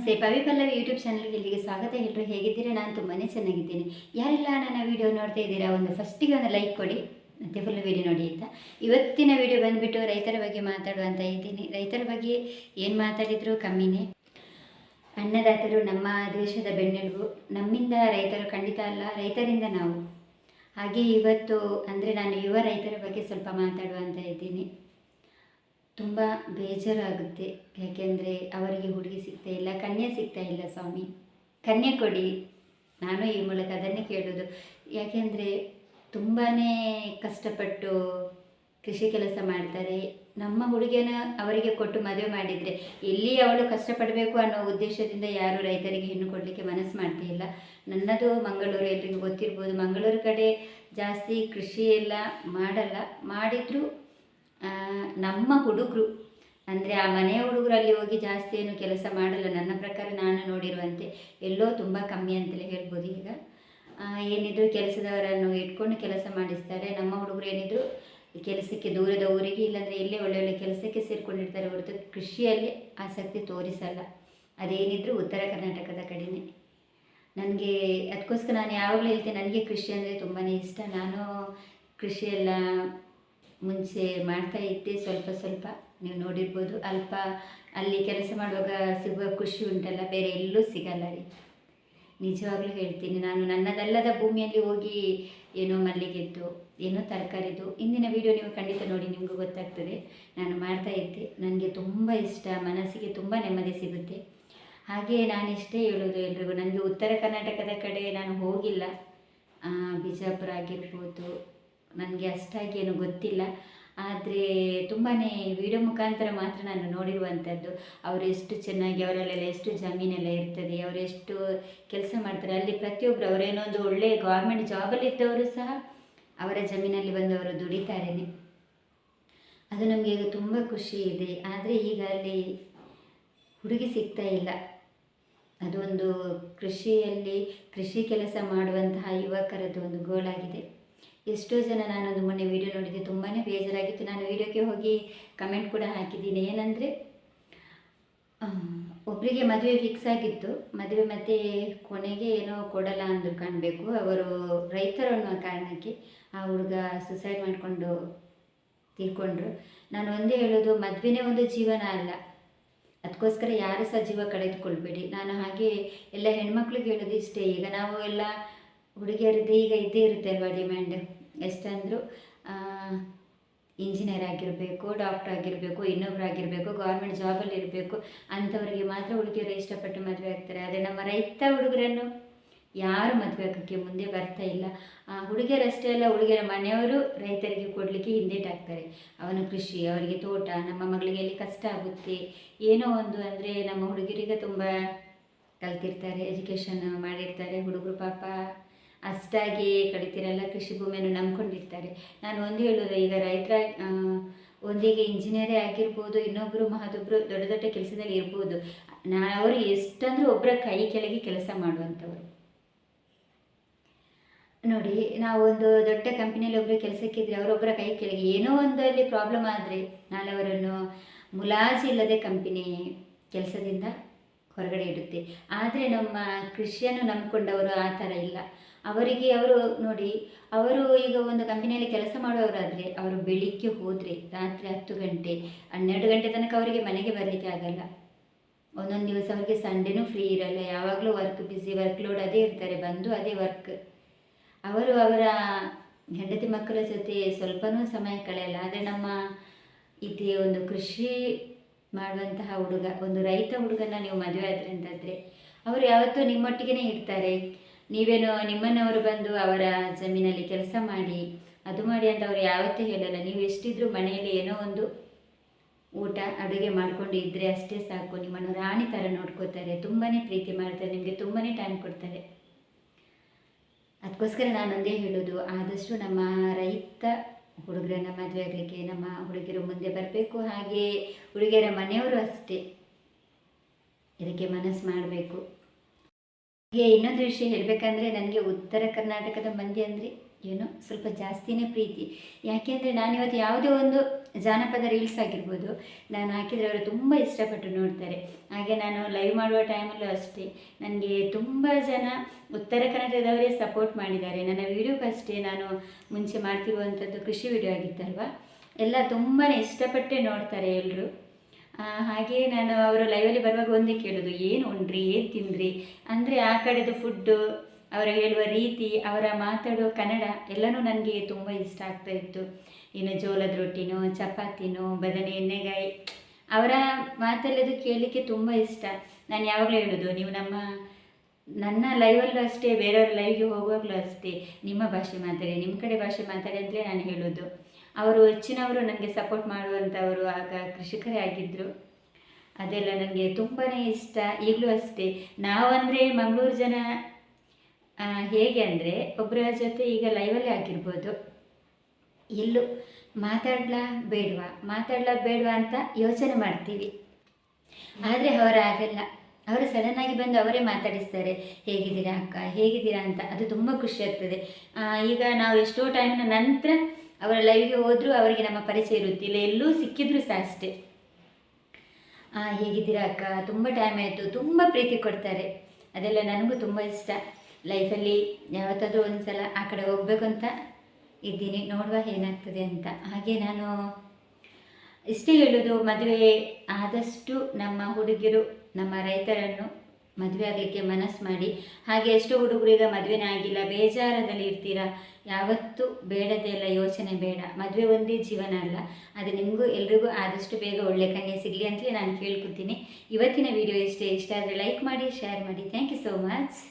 ನಮಸ್ತೆ, ಪವಿ ಪಲ್ಲವಿ ಯೂಟ್ಯೂಬ್ ಚಾನಲ್ಗೆ ಇಲ್ಲಿಗೆ ಸ್ವಾಗತ. ಎಲ್ಲರೂ ಹೇಗಿದ್ದೀರಾ? ನಾನು ತುಂಬಾ ಚೆನ್ನಾಗಿದ್ದೀನಿ. ಯಾರೆಲ್ಲ ನನ್ನ ವಿಡಿಯೋ ನೋಡ್ತಾ ಇದ್ದೀರಾ, ಒಂದು ಫಸ್ಟಿಗೆ ಒಂದು ಲೈಕ್ ಕೊಡಿ. ಮತ್ತೆ ಫುಲ್ ವೀಡಿಯೋ ನೋಡಿ ಅಂತ ಇವತ್ತಿನ ವಿಡಿಯೋ ಬಂದುಬಿಟ್ಟು ರೈತರ ಬಗ್ಗೆ ಮಾತಾಡುವಂತ ಇದ್ದೀನಿ. ರೈತರ ಬಗ್ಗೆ ಏನು ಮಾತಾಡಿದರೂ? ಕಮ್ಮಿನೇ. ಅನ್ನದಾತರು ನಮ್ಮ ದೇಶದ ಬೆನ್ನೆಲುಬು. ನಮ್ಮಿಂದ ರೈತರು ಖಂಡಿತ ಅಲ್ಲ, ರೈತರಿಂದ ನಾವು. ಹಾಗೆ ಇವತ್ತು ಅಂದರೆ ನಾನು ಯುವ ರೈತರ ಬಗ್ಗೆ ಸ್ವಲ್ಪ ಮಾತಾಡುವಂತ ಇದ್ದೀನಿ. ತುಂಬ ಬೇಜಾರಾಗುತ್ತೆ. ಯಾಕೆಂದರೆ ಅವರಿಗೆ ಹುಡುಗಿ ಸಿಗ್ತಾ ಇಲ್ಲ, ಕನ್ಯೆ ಸಿಗ್ತಾ ಇಲ್ಲ ಸ್ವಾಮಿ. ಕನ್ಯೆ ಕೊಡಿ. ನಾನು ಈ ಮೂಲಕ ಅದನ್ನೇ ಕೇಳೋದು. ಯಾಕೆಂದರೆ ತುಂಬಾ ಕಷ್ಟಪಟ್ಟು ಕೃಷಿ ಕೆಲಸ ಮಾಡ್ತಾರೆ. ನಮ್ಮ ಹುಡುಗಿಯನ್ನ ಅವರಿಗೆ ಕೊಟ್ಟು ಮದುವೆ ಮಾಡಿದರೆ ಎಲ್ಲಿ ಅವಳು ಕಷ್ಟಪಡಬೇಕು ಅನ್ನೋ ಉದ್ದೇಶದಿಂದ ಯಾರು ರೈತರಿಗೆ ಹೆಣ್ಣು ಕೊಡಲಿಕ್ಕೆ ಮನಸ್ಸು ಮಾಡ್ತಿಲ್ಲ ನನ್ನದು ಮಂಗಳೂರು, ಎಲ್ರಿಗೂ ಗೊತ್ತಿರ್ಬೋದು. ಮಂಗಳೂರು ಕಡೆ ಜಾಸ್ತಿ ಕೃಷಿ ಎಲ್ಲ ಮಾಡಲ್ಲ. ಮಾಡಿದರೂ ನಮ್ಮ ಹುಡುಗರು. ಅಂದರೆ ಆ ಮನೆಯ ಹುಡುಗರಲ್ಲಿ ಹೋಗಿ ಜಾಸ್ತಿ ಏನು ಕೆಲಸ ಮಾಡಲ್ಲ. ನನ್ನ ಪ್ರಕಾರ ನಾನು ನೋಡಿರುವಂತೆ ಎಲ್ಲೋ ತುಂಬ ಕಮ್ಮಿ ಅಂತಲೇ ಹೇಳ್ಬೋದು ಈಗ. ಏನಿದ್ರು ಕೆಲಸದವರನ್ನು ಇಟ್ಕೊಂಡು ಕೆಲಸ ಮಾಡಿಸ್ತಾರೆ. ನಮ್ಮ ಹುಡುಗರು ಏನಿದ್ರು ಕೆಲಸಕ್ಕೆ ದೂರದ ಊರಿಗೆ ಇಲ್ಲಾಂದರೆ ಇಲ್ಲೇ ಒಳ್ಳೆ ಒಳ್ಳೆ ಕೆಲಸಕ್ಕೆ ಸೇರಿಕೊಂಡಿರ್ತಾರೆ ಹೊರತು ಕೃಷಿಯಲ್ಲಿ ಆಸಕ್ತಿ ತೋರಿಸಲ್ಲ. ಅದೇನಿದ್ರು ಉತ್ತರ ಕರ್ನಾಟಕದ ಕಡೆನೆ. ನನಗೆ ಅದಕ್ಕೋಸ್ಕರ ನಾನು ಯಾವಾಗಲೂ ಹೇಳ್ತೇನೆ, ನನಗೆ ಕೃಷಿ ಅಂದರೆ ತುಂಬಾ ಇಷ್ಟ. ನಾನು ಕೃಷಿಯೆಲ್ಲ ಮುಂಚೆ ಮಾಡ್ತಾ ಇದ್ದೆ ಸ್ವಲ್ಪ ಸ್ವಲ್ಪ. ನೀವು ನೋಡಿರ್ಬೋದು ಅಲ್ಪ ಅಲ್ಲಿ ಕೆಲಸ ಮಾಡುವಾಗ ಸಿಗುವ ಖುಷಿ ಉಂಟಲ್ಲ, ಬೇರೆ ಎಲ್ಲೂ ಸಿಗಲ್ಲ ರೀ. ನಿಜವಾಗ್ಲೂ ಹೇಳ್ತೀನಿ, ನಾನು ನನ್ನದಲ್ಲದ ಭೂಮಿಯಲ್ಲಿ ಹೋಗಿ ಏನೋ ಮಲ್ಲಿಗೆದ್ದು, ಏನೋ ತರಕಾರಿದು, ಇಂದಿನ ವಿಡಿಯೋ ನೀವು ಖಂಡಿತ ನೋಡಿ, ನಿಮಗೂ ಗೊತ್ತಾಗ್ತದೆ. ನಾನು ಮಾಡ್ತಾ ಇದ್ದೆ, ನನಗೆ ತುಂಬ ಇಷ್ಟ, ಮನಸ್ಸಿಗೆ ತುಂಬ ನೆಮ್ಮದಿ ಸಿಗುತ್ತೆ. ಹಾಗೆ ನಾನು ಇಷ್ಟೇ ಹೇಳೋದು ಎಲ್ರಿಗೂ ನನಗೆ ಉತ್ತರ ಕರ್ನಾಟಕದ ಕಡೆ ನಾನು ಹೋಗಿಲ್ಲ. ಬಿಜಾಪುರ ಆಗಿರ್ಬೋದು ನನಗೆ ಅಷ್ಟಾಗಿ ಏನು ಗೊತ್ತಿಲ್ಲ. ಆದರೆ ತುಂಬಾ ವಿಡಿಯೋ ಮುಖಾಂತರ ಮಾತ್ರ ನಾನು ನೋಡಿರುವಂಥದ್ದು. ಅವರು ಎಷ್ಟು ಚೆನ್ನಾಗಿ ಅವರಲ್ಲೆಲ್ಲ ಎಷ್ಟು ಜಮೀನೆಲ್ಲ ಇರ್ತದೆ, ಅವರು ಎಷ್ಟು ಕೆಲಸ ಮಾಡ್ತಾರೆ. ಅಲ್ಲಿ ಪ್ರತಿಯೊಬ್ಬರು ಅವರೇನೋ ಒಂದು ಒಳ್ಳೆಯ ಗೌರ್ಮೆಂಟ್ ಜಾಬಲ್ಲಿದ್ದವರು ಸಹ ಅವರ ಜಮೀನಲ್ಲಿ ಬಂದು ಅವರು ದುಡಿತಾರೆ. ಅದು ನಮಗೆ ಈಗ ತುಂಬ ಖುಷಿ ಇದೆ. ಆದರೆ ಈಗ ಅಲ್ಲಿ ಹುಡುಗಿ ಸಿಗ್ತಾ ಇಲ್ಲ. ಅದೊಂದು ಕೃಷಿಯಲ್ಲಿ ಕೃಷಿ ಕೆಲಸ ಮಾಡುವಂತಹ ಯುವಕರದ್ದು ಒಂದು ಗೋಳಾಗಿದೆ ಎಷ್ಟೋ ಜನ ನಾನೊಂದು ಮೊನ್ನೆ ವೀಡಿಯೋ ನೋಡಿದ್ದೆ ತುಂಬಾ ಬೇಜಾರಾಗಿತ್ತು. ನಾನು ವೀಡಿಯೋಕ್ಕೆ ಹೋಗಿ ಕಮೆಂಟ್ ಕೂಡ ಹಾಕಿದ್ದೀನಿ. ಏನಂದರೆ ಒಬ್ಬರಿಗೆ ಮದುವೆ ಫಿಕ್ಸ್ ಆಗಿತ್ತು. ಮದುವೆ ಮತ್ತೆ ಕೊನೆಗೆ ಏನೋ ಕೊಡಲ್ಲ ಅಂದ್ರೆ ಕಾಣಬೇಕು. ಅವರು ರೈತರು ಅನ್ನೋ ಕಾರಣಕ್ಕೆ ಆ ಹುಡುಗ ಸುಸೈಡ್ ಮಾಡಿಕೊಂಡು ತೀರ್ಕೊಂಡ್ರು. ನಾನು ಒಂದೇ ಹೇಳೋದು, ಮದುವೆನೇ ಒಂದು ಜೀವನ ಅಲ್ಲ. ಅದಕ್ಕೋಸ್ಕರ ಯಾರು ಸಹ ಜೀವ ಕಳೆದುಕೊಳ್ಬೇಡಿ. ನಾನು ಹಾಗೆ ಎಲ್ಲ ಹೆಣ್ಮಕ್ಳಿಗೆ ಹೇಳೋದು ಇಷ್ಟೇ. ಈಗ ನಾವು ಎಲ್ಲ ಹುಡುಗಿಯರದ್ದು ಈಗ ಇದ್ದೇ ಇರುತ್ತೆ ಅಲ್ವಾ ಡಿಮ್ಯಾಂಡ್ ಎಷ್ಟಂದ್ರು ಇಂಜಿನಿಯರ್ ಆಗಿರಬೇಕು ಡಾಕ್ಟರ್ ಆಗಿರಬೇಕು, ಇನ್ನೊಬ್ರು ಆಗಿರಬೇಕು ಗೌರ್ಮೆಂಟ್ ಜಾಬಲ್ಲಿ ಇರಬೇಕು, ಅಂಥವ್ರಿಗೆ ಮಾತ್ರ ಹುಡುಗಿಯರು ಇಷ್ಟಪಟ್ಟು ಮದುವೆ ಆಗ್ತಾರೆ. ಆದರೆ ನಮ್ಮ ರೈತ ಹುಡುಗರನ್ನು ಯಾರು ಮದುವೆ ಆಗೋಕ್ಕೆ ಮುಂದೆ ಬರ್ತಾ ಇಲ್ಲ. ಹುಡುಗಿಯರಷ್ಟೇ ಅಲ್ಲ, ಹುಡುಗಿಯರ ಮನೆಯವರು ರೈತರಿಗೆ ಕೊಡಲಿಕ್ಕೆ ಹಿಂದೇಟಾಗ್ತಾರೆ ಅವನ ಕೃಷಿ, ಅವರಿಗೆ ತೋಟ, ನಮ್ಮ ಮಗಳಿಗೆ ಎಲ್ಲಿ ಕಷ್ಟ ಆಗುತ್ತೆ, ಏನೋ ಒಂದು ಅಂದರೆ ನಮ್ಮ ಹುಡುಗಿರಿಗೆ ತುಂಬ ಕಲ್ತಿರ್ತಾರೆ ಎಜುಕೇಷನ್ ಮಾಡಿರ್ತಾರೆ, ಹುಡುಗರು ಪಾಪ ಅಷ್ಟಾಗಿ ಕಡಿತೀರಲ್ಲ ಕೃಷಿ ಭೂಮಿಯನ್ನು ನಂಬ್ಕೊಂಡಿರ್ತಾರೆ. ನಾನು ಒಂದು ಹೇಳೋದು ಈಗ ರೈತರ ಒಂದಿಗೆ ಇಂಜಿನಿಯರೇ ಆಗಿರ್ಬೋದು ಇನ್ನೊಬ್ಬರು ಮಹದೊಬ್ಬರು ದೊಡ್ಡ ದೊಡ್ಡ ಕೆಲಸದಲ್ಲಿ ಇರ್ಬೋದು, ನಾ ಅವರು ಎಷ್ಟಂದ್ರೆ ಒಬ್ಬರ ಕೈ ಕೆಳಗೆ ಕೆಲಸ ಮಾಡುವಂಥವ್ರು. ನೋಡಿ ನಾವು ಒಂದು ದೊಡ್ಡ ಕಂಪನಿಯಲ್ಲಿ ಒಬ್ಬರು ಕೆಲಸಕ್ಕೆ ಇದ್ರೆ ಅವರೊಬ್ಬರ ಕೈ ಕೆಳಗೆ ಏನೋ ಒಂದರಲ್ಲಿ ಪ್ರಾಬ್ಲಮ್ ಆದರೆ ನಾಳೆ ಅವರನ್ನು ಮುಲಾಜಿ ಇಲ್ಲದೆ ಕಂಪನಿ ಕೆಲಸದಿಂದ ಹೊರಗಡೆ ಇಡುತ್ತೆ. ಆದರೆ ನಮ್ಮ ಕೃಷಿಯನ್ನು ನಂಬಿಕೊಂಡವರು ಆ ಥರ ಇಲ್ಲ. ಅವರಿಗೆ ಅವರು ನೋಡಿ, ಅವರು ಈಗ ಒಂದು ಕಂಪನಿಯಲ್ಲಿ ಕೆಲಸ ಮಾಡುವವರಾದರೆ ಅವರು ಬೆಳಿಗ್ಗೆ ಹೋದರೆ ರಾತ್ರಿ ಹತ್ತು ಗಂಟೆ, ಹನ್ನೆರಡು ಗಂಟೆ ತನಕ ಅವರಿಗೆ ಮನೆಗೆ ಬರಲಿಕ್ಕೆ ಆಗಲ್ಲ. ಒಂದೊಂದು ದಿವಸ ಅವರಿಗೆ ಸಂಡೇನೂ ಫ್ರೀ ಇರಲ್ಲ, ಯಾವಾಗಲೂ ವರ್ಕ್ ಬ್ಯುಸಿ ವರ್ಕ್ ಲೋಡ್ ಅದೇ ಇರ್ತಾರೆ, ಬಂದು ಅದೇ ವರ್ಕ್ ಅವರು ಅವರ ಹೆಂಡತಿ ಮಕ್ಕಳ ಜೊತೆ ಸ್ವಲ್ಪನೂ ಸಮಯ ಕಳೆಯಲ್ಲ. ಆದರೆ ನಮ್ಮ ಇದೇ ಒಂದು ಕೃಷಿ ಮಾಡುವಂತಹ ಹುಡುಗ, ಒಂದು ರೈತ ಹುಡುಗನ ನೀವು ಮದುವೆ ಆದ್ರೆ ಅಂತಂದರೆ, ಅವರು ಯಾವತ್ತೂ ನಿಮ್ಮೊಟ್ಟಿಗೆ ಇರ್ತಾರೆ. ನೀವೇನೋ ನಿಮ್ಮನ್ನವರು ಬಂದು ಅವರ ಜಮೀನಲ್ಲಿ ಕೆಲಸ ಮಾಡಿ, ಅದು ಮಾಡಿ ಅಂತ ಅವರು ಯಾವತ್ತೂ ಹೇಳಲ್ಲ. ನೀವು ಎಷ್ಟಿದ್ರೂ ಮನೆಯಲ್ಲಿ ಏನೋ ಒಂದು ಊಟ, ಅಡುಗೆ ಮಾಡಿಕೊಂಡು ಇದ್ದರೆ ಅಷ್ಟೇ ಸಾಕು. ನಿಮ್ಮನ್ನು ರಾಣಿ ಥರ ನೋಡ್ಕೋತಾರೆ. ತುಂಬಾ ಪ್ರೀತಿ ಮಾಡ್ತಾರೆ. ನಿಮಗೆ ತುಂಬಾ ಟೈಮ್ ಕೊಡ್ತಾರೆ. ಅದಕ್ಕೋಸ್ಕರ ನಾನೊಂದೇ ಹೇಳೋದು, ಆದಷ್ಟು ನಮ್ಮ ರೈತ ಹುಡುಗರನ್ನ ಮದುವೆ ಆಗಲಿಕ್ಕೆ, ನಮ್ಮ ಹುಡುಗಿಯರು ಮುಂದೆ ಬರಬೇಕು ಹಾಗೆ ಹುಡುಗಿಯರ ಮನೆಯವರು ಅಷ್ಟೇ. ಇದಕ್ಕೆ ಮನಸ್ಸು ಮಾಡಬೇಕು. ಹೀಗೆ ಇನ್ನೊಂದು ವಿಷಯ ಹೇಳಬೇಕಂದ್ರೆ ನನಗೆ ಉತ್ತರ ಕರ್ನಾಟಕದ ಮಂದಿ ಅಂದರೆ ಏನೋ ಸ್ವಲ್ಪ ಜಾಸ್ತಿನೇ ಪ್ರೀತಿ. ಯಾಕೆಂದರೆ ನಾನಿವತ್ತು ಯಾವುದೇ ಒಂದು ಜಾನಪದ ರೀಲ್ಸ್ ಆಗಿರ್ಬೋದು, ನಾನು ಹಾಕಿದರೆ ಅವರು ತುಂಬ ಇಷ್ಟಪಟ್ಟು ನೋಡ್ತಾರೆ. ಹಾಗೆ ನಾನು ಲೈವ್ ಮಾಡುವ ಟೈಮಲ್ಲೂ ಅಷ್ಟೇ, ನನಗೆ ತುಂಬ ಜನ ಉತ್ತರ ಕನ್ನಡದವರೇ ಸಪೋರ್ಟ್ ಮಾಡಿದ್ದಾರೆ. ನನ್ನ ವೀಡಿಯೋಗೆ ಅಷ್ಟೇ ನಾನು ಮುಂಚೆ ಮಾಡ್ತಿರುವಂಥದ್ದು ಕೃಷಿ ವಿಡಿಯೋ ಆಗಿತ್ತಲ್ವ? ಎಲ್ಲ ತುಂಬಾ ಇಷ್ಟಪಟ್ಟೆ ನೋಡ್ತಾರೆ ಎಲ್ಲರೂ ಹಾಗೆ ನಾನು ಅವರು ಲೈವಲ್ಲಿ ಬರುವಾಗ ಒಂದೇ ಕೇಳೋದು, ಏನು ಉಂಡ್ರಿ, ಏನು ತಿನ್ರಿ ಅಂದರೆ ಆ ಕಡೆದು ಫುಡ್ಡು ಅವರ ಹೇಳುವ ರೀತಿ, ಅವರ ಮಾತಾಡುವ ಕನ್ನಡ ಎಲ್ಲನೂ ನನಗೆ ತುಂಬ ಇಷ್ಟ ಆಗ್ತಾ ಇತ್ತು. ಇನ್ನು ಜೋಳದ ರೊಟ್ಟಿನೋ, ಚಪಾತಿನೋ, ಬದನೆ ಎಣ್ಣೆಗಾಯಿ, ಅವರ ಮಾತಲ್ಲದು ಕೇಳಲಿಕ್ಕೆ ತುಂಬ ಇಷ್ಟ. ನಾನು ಯಾವಾಗಲೂ ಹೇಳೋದು, ನೀವು ನಮ್ಮ, ನನ್ನ ಲೈವಲ್ಲೂ ಅಷ್ಟೇ, ಬೇರೆಯವ್ರ ಲೈವ್ಗೆ ಹೋಗುವಾಗಲೂ ಅಷ್ಟೇ, ನಿಮ್ಮ ಭಾಷೆ ಮಾತಾಡಿ ನಿಮ್ಮ ಕಡೆ ಭಾಷೆ ಮಾತಾಡಿ ಅಂತಲೇ ನಾನು ಹೇಳೋದು. ಅವರು ಹೆಚ್ಚಿನವರು ನನಗೆ ಸಪೋರ್ಟ್ ಮಾಡುವಂಥವರು ಆಗ ಕೃಷಿಕರೇ ಆಗಿದ್ದರು ಅದೆಲ್ಲ ನನಗೆ ತುಂಬಾ ಇಷ್ಟ. ಈಗಲೂ ಅಷ್ಟೇ. ನಾವಂದರೆ ಮಂಗಳೂರು ಜನ ಹೇಗೆ ಅಂದರೆ ಒಬ್ಬರ ಜೊತೆ ಈಗ ಲೈವಲ್ಲೇ ಆಗಿರ್ಬೋದು. ಎಲ್ಲೂ ಮಾತಾಡ್ಲಾ ಬೇಡವಾ? ಮಾತಾಡ್ಲಾ ಬೇಡವಾ ಅಂತ ಯೋಚನೆ ಮಾಡ್ತೀವಿ. ಆದರೆ ಅವರು ಆಗಲ್ಲ ಅವರು ಸಡನ್ನಾಗಿ ಬಂದು ಅವರೇ ಮಾತಾಡಿಸ್ತಾರೆ. ಹೇಗಿದ್ದೀರಾ ಅಕ್ಕ? ಹೇಗಿದ್ದೀರಾ ಅಂತ. ಅದು ತುಂಬ ಖುಷಿ ಆಗ್ತದೆ. ಈಗ ನಾವು ಎಷ್ಟೋ ಟೈಮ್ನ ನಂತರ ಅವರ ಲೈವ್ಗೆ ಹೋದರೂ ಅವರಿಗೆ ನಮ್ಮ ಪರಿಚಯ ಇರುತ್ತಿಲ್ಲ ಎಲ್ಲೂ ಸಿಕ್ಕಿದ್ರು ಸಹ ಅಷ್ಟೇ. ಹೇಗಿದ್ದೀರಾ ಅಕ್ಕ? ತುಂಬ ಟೈಮ್ ಆಯಿತು. ತುಂಬ ಪ್ರೀತಿ ಕೊಡ್ತಾರೆ. ಅದೆಲ್ಲ ನನಗೂ ತುಂಬ ಇಷ್ಟ. ಲೈಫಲ್ಲಿ ಯಾವತ್ತಾದರೂ ಒಂದು ಸಲ ಆ ಕಡೆ ಹೋಗ್ಬೇಕು ಅಂತ ಇದ್ದೀನಿ. ನೋಡುವ ಏನಾಗ್ತದೆ ಅಂತ. ಹಾಗೆ ನಾನು ಇಷ್ಟೇ ಹೇಳೋದು ಮದುವೆ ಆದಷ್ಟು ನಮ್ಮ ಹುಡುಗಿರು, ನಮ್ಮ ರೈತರನ್ನು ಮದುವೆ ಆಗಲಿಕ್ಕೆ ಮನಸ್ಸು ಮಾಡಿ. ಹಾಗೆ ಎಷ್ಟೋ ಹುಡುಗರು ಈಗ ಮದುವೆನೇ ಆಗಿಲ್ಲ, ಬೇಜಾರದಲ್ಲಿ ಇರ್ತೀರಾ? ಯಾವತ್ತೂ ಬೇಡದೇ ಇಲ್ಲ, ಯೋಚನೆ ಬೇಡ. ಮದುವೆ ಒಂದೇ ಜೀವನ ಅಲ್ಲ. ಅದು ನಿಮಗೂ ಎಲ್ರಿಗೂ ಆದಷ್ಟು ಬೇಗ ಒಳ್ಳೆ ಕನ್ಯೆ ಸಿಗಲಿ ಅಂತಲೇ ನಾನು ಕೇಳ್ಕೊತೀನಿ. ಇವತ್ತಿನ ವಿಡಿಯೋ ಇಷ್ಟೇ. ಇಷ್ಟ ಆದರೆ ಲೈಕ್ ಮಾಡಿ ಶೇರ್ ಮಾಡಿ. Thank you so much